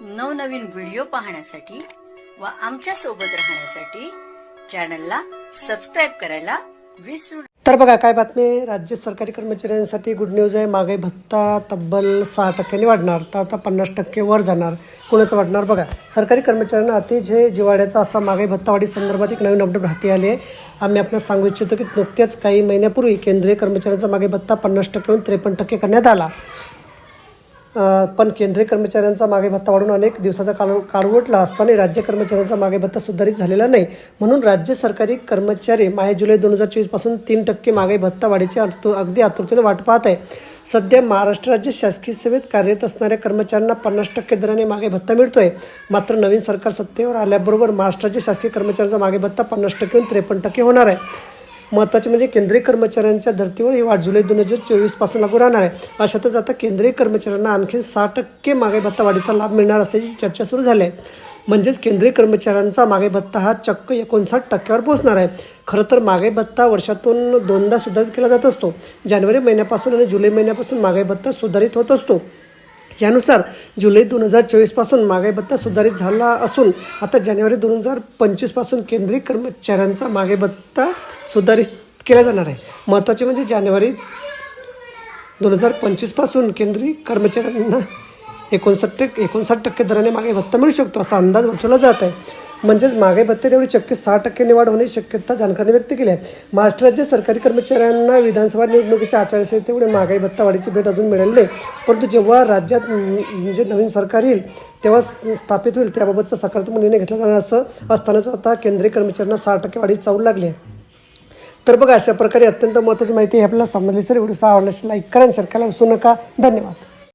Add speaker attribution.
Speaker 1: नवनवीन व्हिडिओ पाहण्यासाठी व आमच्यासोबत राहण्यासाठी चॅनलला सबस्क्राईब करायला विसरू
Speaker 2: तर बघा काय बातमी? राज्य सरकारी कर्मचाऱ्यांसाठी गुड न्यूज आहे. मागे भत्ता तब्बल सहा टक्क्यांनी वाढणार. तर आता पन्नास टक्के वर जाणार. कुणाचं वाढणार? बघा सरकारी कर्मचाऱ्यांना अतिशय जिवाड्याचा असा मागे भत्ता वाढी संदर्भात एक नवीन अपडेट हाती आली आहे. आम्ही आपण सांगू इच्छितो की नुकत्याच काही महिन्यापूर्वी केंद्रीय कर्मचाऱ्यांचा मागे भत्ता पन्नास टक्केहून त्रेपन्न टक्के करण्यात आला. पण केंद्रीय कर्मचाऱ्यांचा मागे भत्ता वाढून अनेक दिवसाचा काळ काळ असताना राज्य कर्मचाऱ्यांचा मागे भत्ता सुधारित झालेला नाही. म्हणून राज्य सरकारी कर्मचारी माहे जुलै दोन हजार चोवीसपासून तीन टक्के मागे भत्ता वाढीची अगदी आतुरतेने वाट पाहत आहे. सध्या महाराष्ट्र राज्य शासकीय सेवेत कार्यरत असणाऱ्या कर्मचाऱ्यांना पन्नास टक्के दराने मागे भत्ता मिळतोय. मात्र नवीन सरकार सत्तेवर आल्याबरोबर महाराष्ट्र राज्य शासकीय कर्मचाऱ्यांचा मागे भत्ता पन्नास टक्केहून त्रेपन्न टक्के होणार आहे. महत्त्वाचे म्हणजे केंद्रीय कर्मचाऱ्यांच्या धर्तीवर ही वाढ जुलै दोन हजार चोवीसपासून लागू राहणार आहे. अशातच आता केंद्रीय कर्मचाऱ्यांना आणखी सहा टक्के मागे भत्ता वाढीचा लाभ मिळणार असल्याची चर्चा सुरू झाली आहे म्हणजेच केंद्रीय कर्मचाऱ्यांचा मागे भत्ता हा चक्क एकोणसाठ टक्क्यावर पोहोचणार आहे. खरं तर मागे भत्ता वर्षातून दोनदा सुधारित केला जात असतो. जानेवारी महिन्यापासून आणि जुलै महिन्यापासून मागे भत्ता सुधारित होत असतो. यानुसार जुलै दोन हजार चोवीसपासून मागे भत्ता सुधारित झाला असून आता जानेवारी दोन हजार पंचवीसपासून केंद्रीय कर्मचाऱ्यांचा मागे भत्ता सुधारित केला जाणार आहे. महत्त्वाचे म्हणजे जानेवारी दोन हजार पंचवीसपासून केंद्रीय कर्मचाऱ्यांना एकोणसाठ टक्के एकोणसाठ टक्के दराने मागे भत्ता मिळू शकतो असा अंदाज वर्षवला जात आहे. म्हणजेच मागे भत्ते तेवढी शक्य सहा टक्के वाढ होण्याची शक्यता जानकरांनी व्यक्त केली आहे. महाराष्ट्र राज्य सरकारी कर्मचाऱ्यांना विधानसभा निवडणुकीच्या आचारसंहितेमुळे महागाई भत्ता वाढीची भेट अजून मिळाली नाही. परंतु जेव्हा राज्यात म्हणजे नवीन सरकार येईल तेव्हा स्थापित होईल त्याबाबतचा सकारात्मक निर्णय घेतला जाणार असं असतानाच आता केंद्रीय कर्मचाऱ्यांना सहा टक्के वाढीत चालू लागली आहे. तर बघा अशा प्रकारे अत्यंत महत्त्वाची माहिती आपल्याला समजली. सर व्हिडिओ आवडल्यास लाईक करा आणि शेअर करायला विसरू नका. धन्यवाद.